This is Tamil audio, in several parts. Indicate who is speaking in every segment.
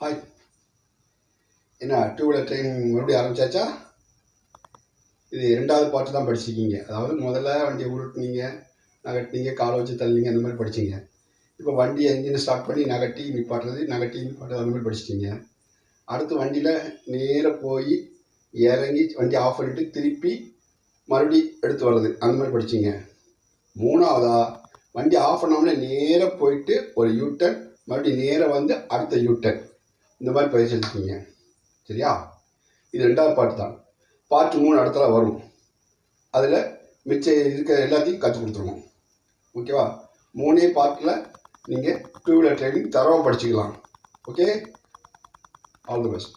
Speaker 1: ஹாய் என்ன டூ வீலர் ட்ரைனிங் மறுபடியும் ஆரம்பிச்சாச்சா? இது ரெண்டாவது பாட்டு தான் படிச்சிருக்கீங்க. அதாவது முதல்ல வண்டியை உருட்டுனீங்க நகட்டினீங்க காலை வச்சு தள்ளிங்க அந்த மாதிரி படிச்சிங்க. இப்போ வண்டி என்ஜினை ஸ்டார்ட் பண்ணி நகட்டி நிப்பாட்டுறது நகட்டி நிப்பாட்டுறது அந்த மாதிரி படிச்சிட்டிங்க. அடுத்து வண்டியில் நேராக போய் இறங்கி வண்டி ஆஃப் பண்ணிவிட்டு திருப்பி மறுபடி எடுத்து வர்றது அந்த மாதிரி படிச்சிங்க. மூணாவதா வண்டி ஆஃப் பண்ணாமலே நேராக போயிட்டு ஒரு யூட்டன் மறுபடியும் நேராக வந்து அடுத்த யூட்டன் இந்த மாதிரி பயிர் எடுத்துக்கீங்க சரியா? இது ரெண்டாவது பாட்டு தான். பாட்டு மூணு இடத்துல வரும். அதில் மிச்சம் இருக்கிற எல்லாத்தையும் கற்றுக் கொடுத்துருவோம். ஓகேவா? மூணே பாட்டில் நீங்கள் டூ வீலர் ட்ரைனிங் தரவாக படிச்சுக்கலாம். ஓகே? ஆல் தி பெஸ்ட்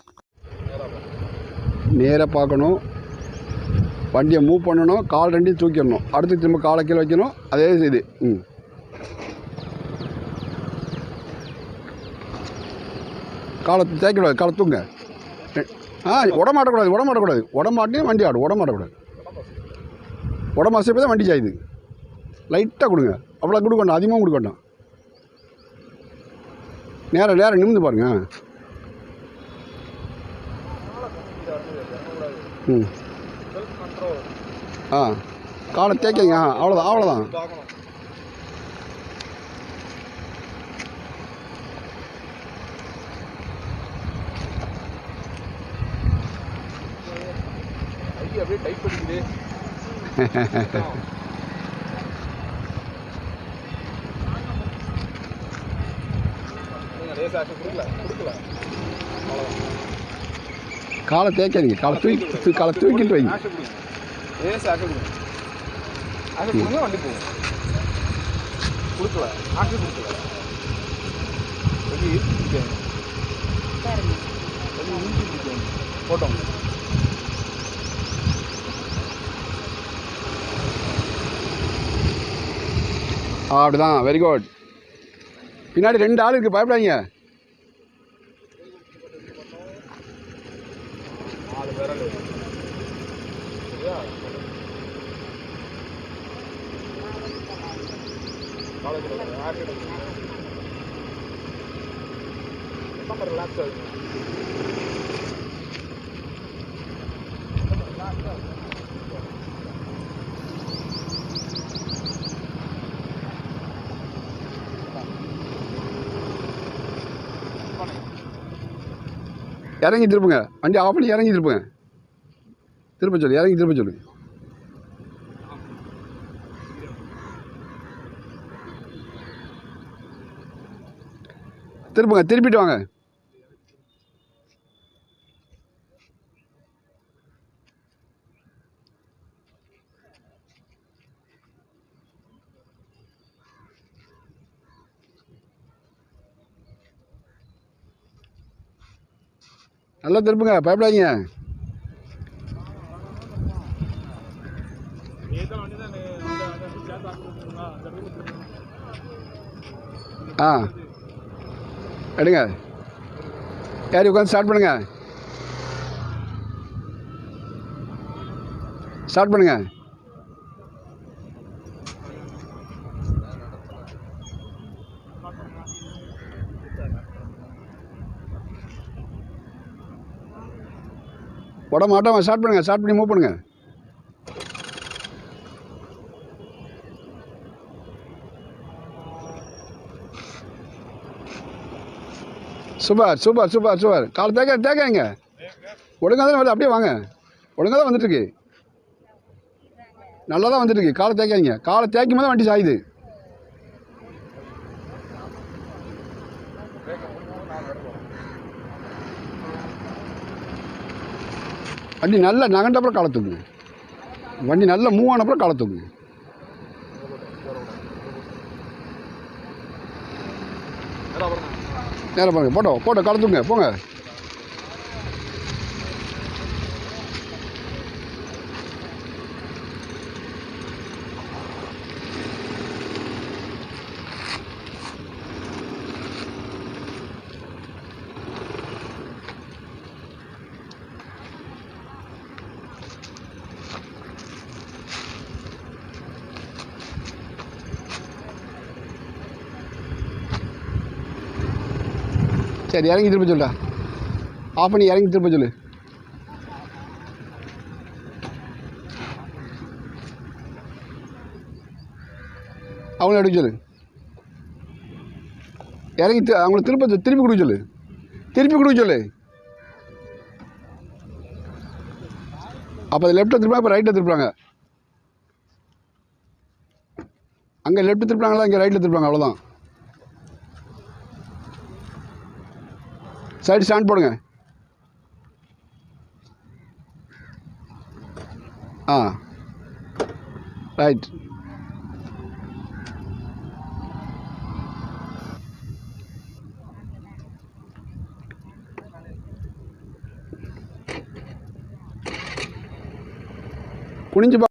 Speaker 1: நேராக பார்க்கணும். வண்டியை மூவ் பண்ணணும். கால் ரெண்டையும் தூக்கிடணும். அடுத்து திரும்ப காலை கீழே வைக்கணும். அதே இது. ம். காலை தேய்க்கக்கூடாது காலை தூங்க. ஆ உடமாட்டக்கூடாது உடமாட்டக்கூடாது. உடமாட்டியும் வண்டி ஆடும் உடமாட்டக்கூடாது. உடம்பு அசைப்பே தான் வண்டி சாயுது. லைட்டாக கொடுங்க. அவ்வளோ கொடுக்க வேண்டாம் அதிகமாக கொடுக்க வேண்டாம். நேரம் நேரம் நிமிந்து பாருங்க. ம். ஆ காலை தேய்க்கங்க ஆ அவ்வளோதான் அவ்வளோதான்
Speaker 2: கை அப்படியே டைப் பண்ணிக்குது லேசா கொடுக்கல கொடுக்கல.
Speaker 1: காலை தேய்க்காதீங்க காலை தூக்கி காலை தூக்கிட்டு வைங்க.
Speaker 2: வண்டி போகும். கொடுக்கல கொடுக்கல. வெளியே
Speaker 1: அப்படிதான். வெரி குட் பின்னாடி ரெண்டு ஆள் இருக்குது பயப்படாதீங்க.
Speaker 2: ரிலாக்ஸ் ஆகுது
Speaker 1: இறங்கி திருப்புங்க. வண்டி ஆஃப் பண்ணி இறங்கி திருப்புங்க. திருப்ப சொல்லு இறங்கி திருப்ப சொல்லு. திருப்புங்க திருப்பிட்டு வாங்க. நல்லா திருப்புங்க பயப்படாதீங்க. ஆ. எடுங்க. யாரி உட்காந்து ஸ்டார்ட் பண்ணுங்க. ஸ்டார்ட் பண்ணுங்க. உடம்பு ஆட்டோமா ஸ்டார்ட் பண்ணுங்க ஸ்டார்ட் பண்ணி மூவ் பண்ணுங்க. Super super super super. கால் தேக்க தேக்காங்க ஒழுங்காக தான் வருது அப்படியே வாங்க. ஒழுங்காக தான் வந்துட்டுருக்கு. நல்லா தான் வந்துட்டுருக்கு. காலை தேய்க்காதீங்க காலை தேய்க்கும் போது வண்டி சாயுது. வண்டி நல்லா நகண்டப்புறம் காலை தூக்குங்க வண்டி நல்லா மூவ் ஆனப்புறம் காலை தூக்குங்க நேரம் பாருங்க. போட்டோ போட்டோ காலை தூக்குங்க போங்க. சரி இறங்கி திரும்ப சொல்லுடா ஆஃப் பண்ணி இறங்கி திரும்ப சொல்லு. அவங்கள எடுக்க சொல்லு. இறங்கி அவங்கள திரும்ப திருப்பி கொடுக்க சொல்லு. திருப்பி கொடுக்க சொல்லு. அப்போ லெஃப்ட்டை திருப்பாங்க இப்போ ரைட்டில் திருப்புறாங்க. அங்கே லெஃப்ட் திருப்பினாங்களா இங்கே ரைட்டில் திருப்பாங்க அவ்வளோதான் சைடு ஸ்டாண்ட் போடுங்க. ஆ. ரைட். குனிஞ்சு பா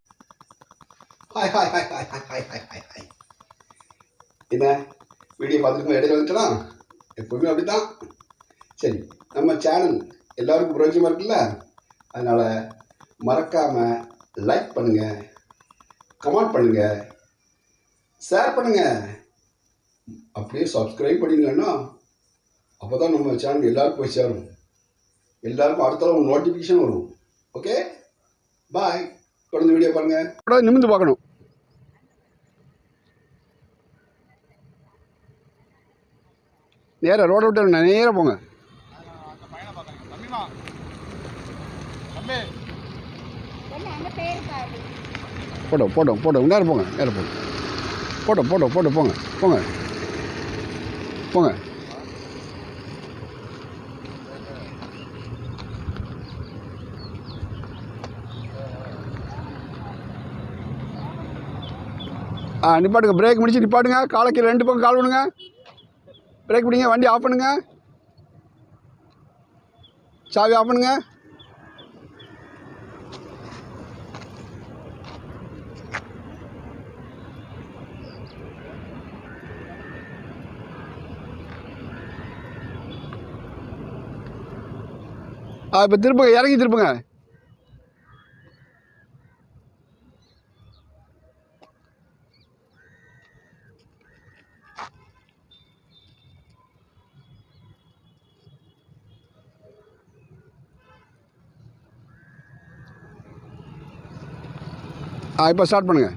Speaker 1: hi hi hi hi hi hi hi hi hi என்ன? வீடியோ பார்த்துருக்கோம் இடையில வந்துட்டலாம் எப்பவுமே அப்படிதான் சரி நம்ம சேனல் எல்லாருக்கும் பிரயோஜனமாக இருக்குல்ல? அதனால் மறக்காமல் லைக் பண்ணுங்கள் கமெண்ட் பண்ணுங்கள் ஷேர் பண்ணுங்கள் அப்படியே சப்ஸ்கிரைப் பண்ணிங்கன்னா அப்போ தான் நம்ம சேனல் எல்லாருக்கும் போய் சேரும். எல்லாருக்கும் அடுத்த நோட்டிஃபிகேஷன் வரும். ஓகே பாய் தொடர்ந்து வீடியோ பாருங்கள் நிமிந்து பார்க்கணும். நேராக ரோட விட்டு நேராக போங்க. போட்டோம் போட்டோம் போட்டோம் நேரம் போங்க. நேரம் போங்க. போட்டோம் போட்டோம் போட்டோம் போங்க. போங்க. போங்க. ஆ நிப்பாட்டுங்க. பிரேக் முடிச்சு நிப்பாட்டுங்க. காலைக்கு ரெண்டு பக்கம் கால் விடுங்க. பிரேக் பிடிங்க. வண்டி ஆஃப் பண்ணுங்க. சாவி ஆஃப் பண்ணுங்க. ஆ இப்போ திருப்புங்க இறங்கி திருப்புங்க. ஆ இப்போ ஸ்டார்ட் பண்ணுங்கள்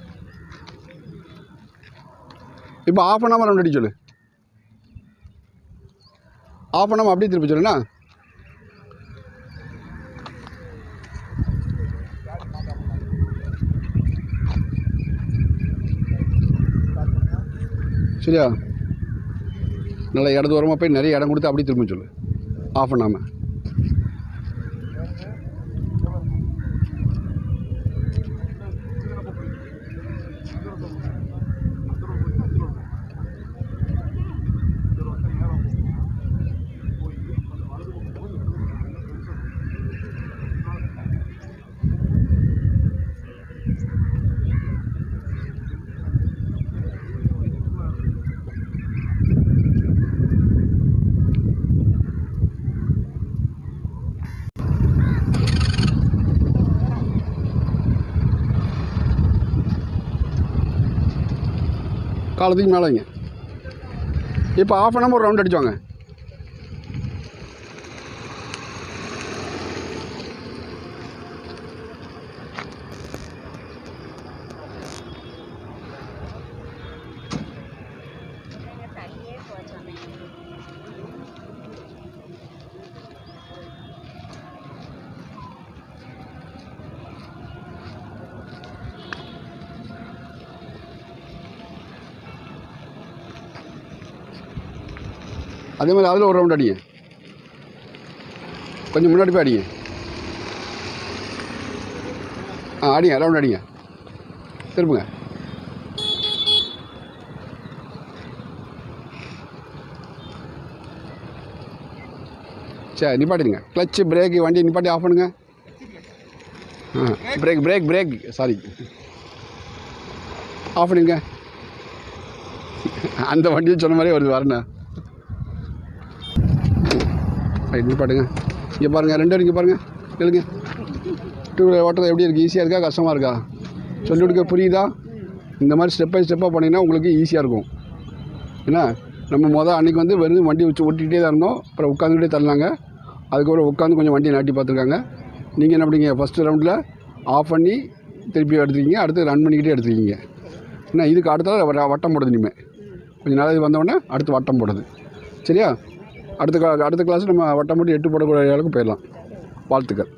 Speaker 1: இப்போ ஆஃப் பண்ணாமல் ரெண்டு அடி சொல்லு. ஆஃப் பண்ணாமல் அப்படியே திருப்பி சொல்லுண்ணா சரியா? நல்லா இடது ஓரமாக போய் நிறைய இடம் கொடுத்து அப்படியே திரும்ப சொல்லு. ஆஃப் பண்ணாமல் காலத்துக்கு மேலேங்க. இப்போ ஆஃப் அன் ஹவர் ரவுண்ட் அடிச்சோங்க அதே மாதிரி அதில் ஒரு ரவுண்ட் அடிங்க. கொஞ்சம் முன்னாடி போய் அடிங்க. ஆ அடிங்க ரவுண்ட் அடிங்க. திரும்புங்க சரி நிப்பாட்டிடுங்க கிளச்சு பிரேக்கு வண்டி நிப்பாட்டி ஆஃப் பண்ணுங்க. ஆ brake brake brake sorry off பண்ணிடுங்க அந்த வண்டியும் சொன்ன மாதிரியே வருது வரண்ணா ரைட் பாட்டுங்க இங்கே பாருங்கள் ரெண்டு பேரும் இங்கே பாருங்கள் கேளுங்க. டூ வீலர் ஓட்டுறது எப்படி இருக்குது ஈஸியாக இருக்கா? கஷ்டமாக இருக்கா? சொல்லி கொடுக்க புரியுதா? இந்த மாதிரி ஸ்டெப் பை ஸ்டெப்பாக பண்ணிங்கன்னா உங்களுக்கு ஈஸியாக இருக்கும். என்ன? நம்ம மொதல் அன்றைக்கி வந்து வெறும் வண்டி வச்சு ஓட்டிகிட்டே தான் இருந்தோம். அப்புறம் உட்காந்துக்கிட்டே தரலாங்க அதுக்கப்புறம் உட்காந்து கொஞ்சம் வண்டியை நாட்டி பார்த்துருக்காங்க. நீங்கள் என்ன பண்ணீங்க ஃபஸ்ட்டு ரவுண்டில் ஆஃப் பண்ணி திருப்பி எடுத்துக்கிங்க. அடுத்து ரன் பண்ணிக்கிட்டே எடுத்துக்கிங்க. என்ன? இதுக்கு அடுத்தால வட்டம் போடுது இனிமேல் கொஞ்சம் நாளாக வந்தோடனே அடுத்து வட்டம் போடுது. சரியா? அடுத்த அடுத்த கிளாஸ் நம்ம வட்டம் போட்டு எட்டு போடக்கூடிய அளவுக்கு போயிடலாம். வாழ்த்துக்கள்.